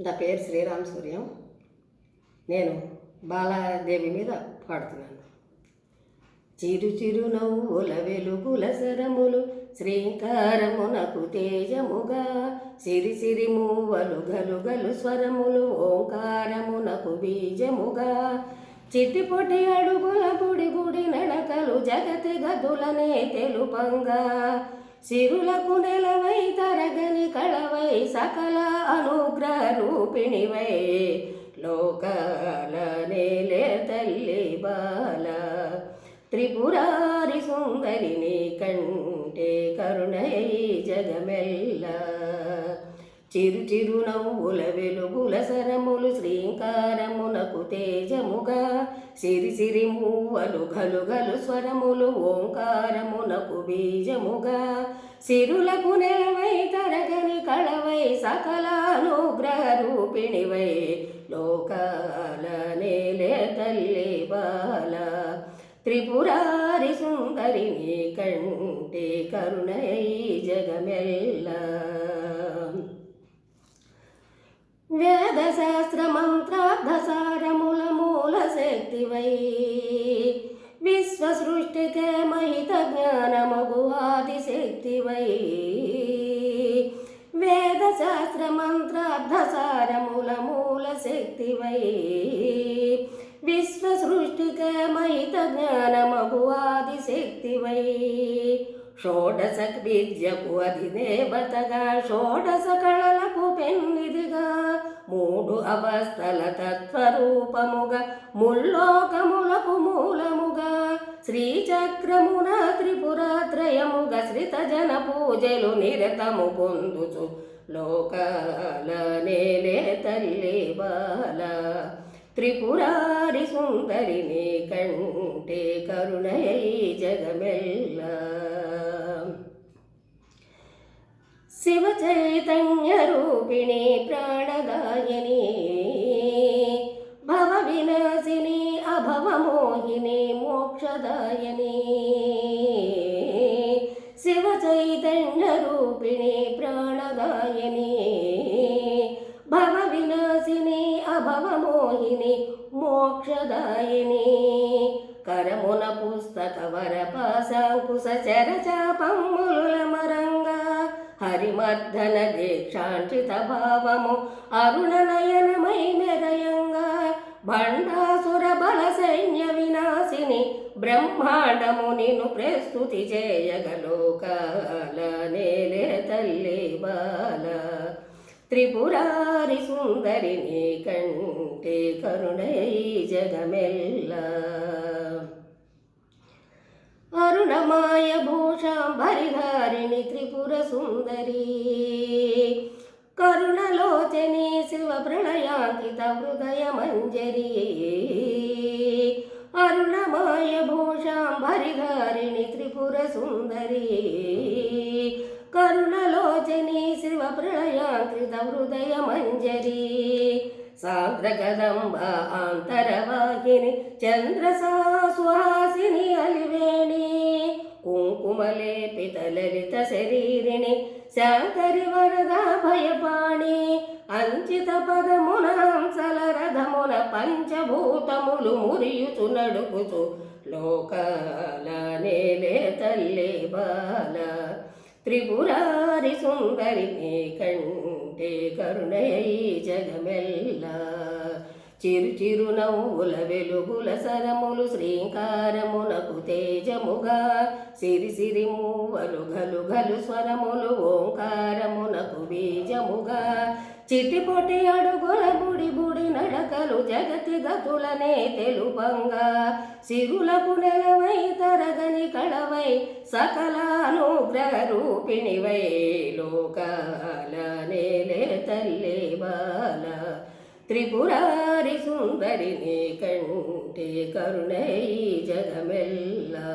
నా పేరు శ్రీరామ్ సూర్యం. నేను బాలాదేవి మీద పాడుతున్నాను. చిరు చిరు నవ్వుల వెలుగుల సరములు శ్రీకారమునకు తేజముగా సిరి సిరి మూవలు గలుగలు స్వరములు ఓంకారమునకు బీజముగా. చిట్టిపొట్టి అడుగుల గుడి గుడి నడకలు జగతి గదులనే తెలుపంగా. సిరులకు నెల సకల అనుగ్రహ రూపిణివై లోకాల నేలే తల్లి బాల. త్రిపురారి సుందరిని కంటే కరుణై జగమెల్లా. చిరు చిరు నవ్వుల వెలుగుల సరములు శ్రీంకారమునకు తేజముగా. సిరి సిరి మూవలు గలుగలు స్వరములు ఓంకారమునకు బీజముగా. సిరులకు నెలవై తరగని కళవై సకలానుగ్రహ రూపిణివై. లోకాల నేలే తల్లి బాల. త్రిపురారి సుందరిని కంటే కరుణై జగమెల్లా. వేద శాస్త్ర మంత్రార్థసారముల మూల శక్తివై విశ్వ సృష్టికే మహిత జ్ఞానమగు ఆదిశక్తివై వేద శాస్త్ర మంత్రార్థసారముల మూల శక్తివై విశ్వ సృష్టికే మహిత జ్ఞానమగు ఆదిశక్తివై షోడశ విద్యకు అధిదేవతగా షోడశ కళలకు పెన్నిదిగా మూడు అవస్థల తత్వరూపముగా ముల్లోకములకు మూలముగా శ్రీచక్రమున త్రిపురత్రయముగా శ్రిత జన పూజలు నిరతము పొందుచు లోకాల నేలే తల్లి బాల త్రిపురారి సుందరిని కంటే కరుణై జగమెల్ల. శివ చైతన్య రూపిణి ప్రాణదాయని భవ వినాశిని అభవ మోహిని మోక్షదాయని. శివ చైతన్య రూపిణి ప్రాణదాయని భవ మోహిని మోక్షదాయిని. కరమున పుస్తక వరపాశాంకుశ చరచాపమ్ముల హరిమర్ధన హరిమర్దన దీక్షాంచిత భావము అరుణనయనమై మెదయంగా భండాసుర బల సైన్య వినాశిని బ్రహ్మాండము నిన్ను ప్రస్తుతి చేయగలోకాల నేలే తల్లి బాల. త్రిపురారి సుందరిని కంటే కరుణై జగమెల్ల అరుణమాయ భూషాంబరిహారిణి త్రిపుర సుందరి కరుణలోచని శివ ప్రళయాంకిత హృదయ మంజరి అరుణమాయ భూషాంబరిహారిణి త్రిపుర సుందరి కరుణలోచని శివ ప్రళయాంకృత హృదయ మంజరి. సాంద్రగదంబ అంతరవాహిని చంద్రసాశ్వాసిని అలివేణి. కుంకుమలేపిత లలిత శరీరిణి శాంకరి వరద భయపాణి. అంచిత పదమున హంసల రథమున పంచభూతములు మురియుచు నడుపుచు లోకాల నేలే తల్లి బాల. త్రిపురారి సుందరిని కంటే కరుణై జగమెల్లా. చిరు చిరు నవ్వుల వెలుగుల సరములు శ్రీంకారమునకు తేజముగా. సిరి సిరి మూవలు గలు గలు స్వరములు ఓంకారమునకు బీజముగా. చిటిపొటి అడుగుల బుడి బుడి నడకలు జగతి గతులనే తెలుపంగా. సిరులకు నెలవై తరగని కళవై సకలానుగ్రహ రూపిణివై లోకాల నేలే తల్లి బాల. త్రిపురారి సుందరిని కంటే కరుణై జగమెల్లా.